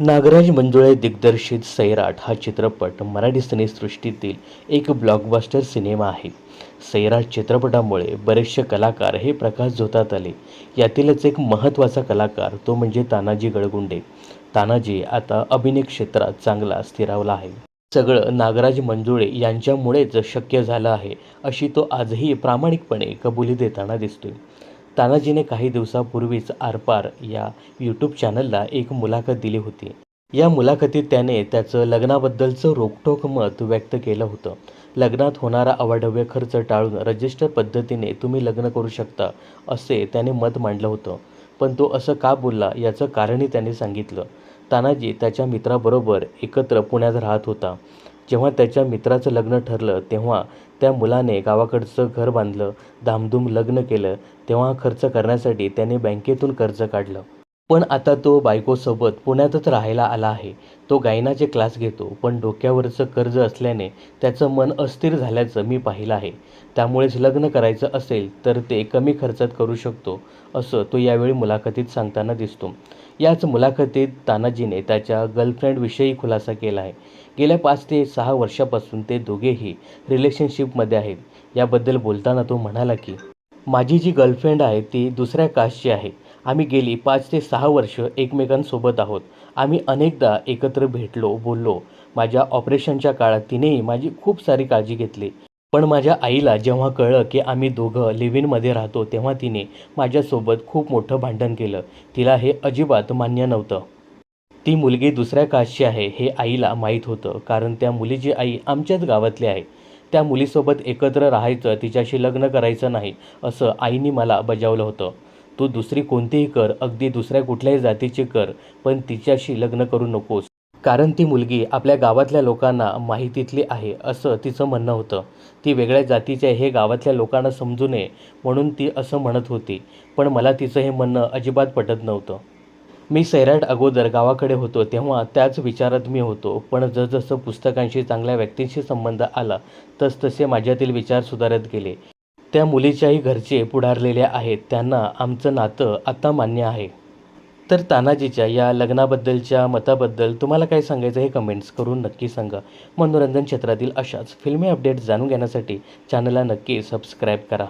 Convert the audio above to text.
नागराज मंजुळे दिग्दर्शित सैराट हा चित्रपट मराठी सिनेसृष्टीतील एक ब्लॉकबस्टर सिनेमा आहे. सैराट चित्रपटामुळे बरेचसे कलाकार हे प्रकाश झोतात आले. यातीलच एक महत्त्वाचा कलाकार तो म्हणजे तानाजी गळगुंडे तानाजी आता अभिनय क्षेत्रात चांगला स्थिरावला आहे. सगळं नागराज मंजुळे यांच्यामुळेच शक्य झालं आहे अशी तो आजही प्रामाणिकपणे कबुली देताना दिसतोय. तानाजीने काही दिवसापूर्वीच आरपार या यूट्यूब चॅनलला एक मुलाखत दिली होती. या मुलाखतीत त्याने त्याचं लग्नाबद्दलचं रोकटोक मत व्यक्त केलं होतं. लग्नात होणारा अवाढव्य खर्च टाळून रजिस्टर पद्धतीने तुम्ही लग्न करू शकता असे त्याने मत मांडलं होतं. पण तो असं का बोलला याचं कारणही त्याने सांगितलं. तानाजी त्याच्या मित्राबरोबर एकत्र पुण्यात राहत होता. जेव्हा त्याच्या मित्राचं लग्न ठरलं तेव्हा त्या मुलाने गावाकडचं घर बांधलं धामधूम लग्न केलं तेव्हा खर्च करण्यासाठी त्याने बँकेतून कर्ज काढलं. पण आता तो बायकोसोबत पुण्यातच राहायला आला आहे. तो गायनाचे क्लास घेतो पण डोक्यावरचं कर्ज असल्याने त्याचं मन अस्थिर झाल्याचं मी पाहिलं आहे. त्यामुळेच लग्न करायचं असेल तर ते कमी खर्चात करू शकतो असं तो यावेळी मुलाखतीत सांगताना दिसतो. याच मुलाखतीत तानाजीने त्याच्या गर्लफ्रेंडविषयी खुलासा केला आहे. गेल्या पाच ते सहा वर्षापासून ते दोघेही रिलेशनशिपमध्ये आहेत. याबद्दल बोलताना तो म्हणाला की माझी जी गर्लफ्रेंड आहे ती दुसऱ्या कास्टची आहे. आम्ही गेली पाच ते सहा वर्ष एकमेकांसोबत आहोत. आम्ही अनेकदा एकत्र भेटलो बोललो. माझ्या ऑपरेशनच्या काळात तिनेही माझी खूप सारी काळजी घेतली. पण माझ्या आईला जेव्हा कळलं की आम्ही दोघं लिव्हिनमध्ये राहतो तेव्हा तिने माझ्यासोबत खूप मोठं भांडण केलं. तिला हे अजिबात मान्य नव्हतं. ती मुलगी दुसऱ्या कास्टची आहे हे आईला माहीत होतं कारण त्या मुलीची आई आमच्याच गावातली आहे. त्या मुलीसोबत एकत्र राहायचं तिच्याशी लग्न करायचं नाही असं आईने मला बजावलं होतं. तू दुसरी कोणतीही कर अगदी दुसऱ्या कुठल्याही जातीची कर पण तिच्याशी लग्न करू नकोस. कारण ती मुलगी आपल्या गावातल्या लोकांना माहितीतली आहे असं तिचं म्हणणं होतं. ती वेगळ्या जातीच्या हे गावातल्या लोकांना समजू नये म्हणून ती असं म्हणत होती. पण मला तिचं हे म्हणणं अजिबात पटत नव्हतं. मी सैराट अगोदर गावाकडे होतो तेव्हा त्याच विचारात मी होतो. पण जसजसं पुस्तकांशी चांगल्या व्यक्तींशी संबंध आला तसतसे माझ्यातील विचार सुधारत गेले. त्या मुलीच्याही घरचे पुढारलेले आहेत. त्यांना आमचं नातं आता मान्य आहे. तर तानाजीच्या या लग्नाबद्दलच्या मताबद्दल तुम्हाला काय सांगायचं हे कमेंट्स करून नक्की सांगा. मनोरंजन क्षेत्रातील अशाच फिल्मी अपडेट्स जाणून घेण्यासाठी चॅनलला नक्की सबस्क्राईब करा.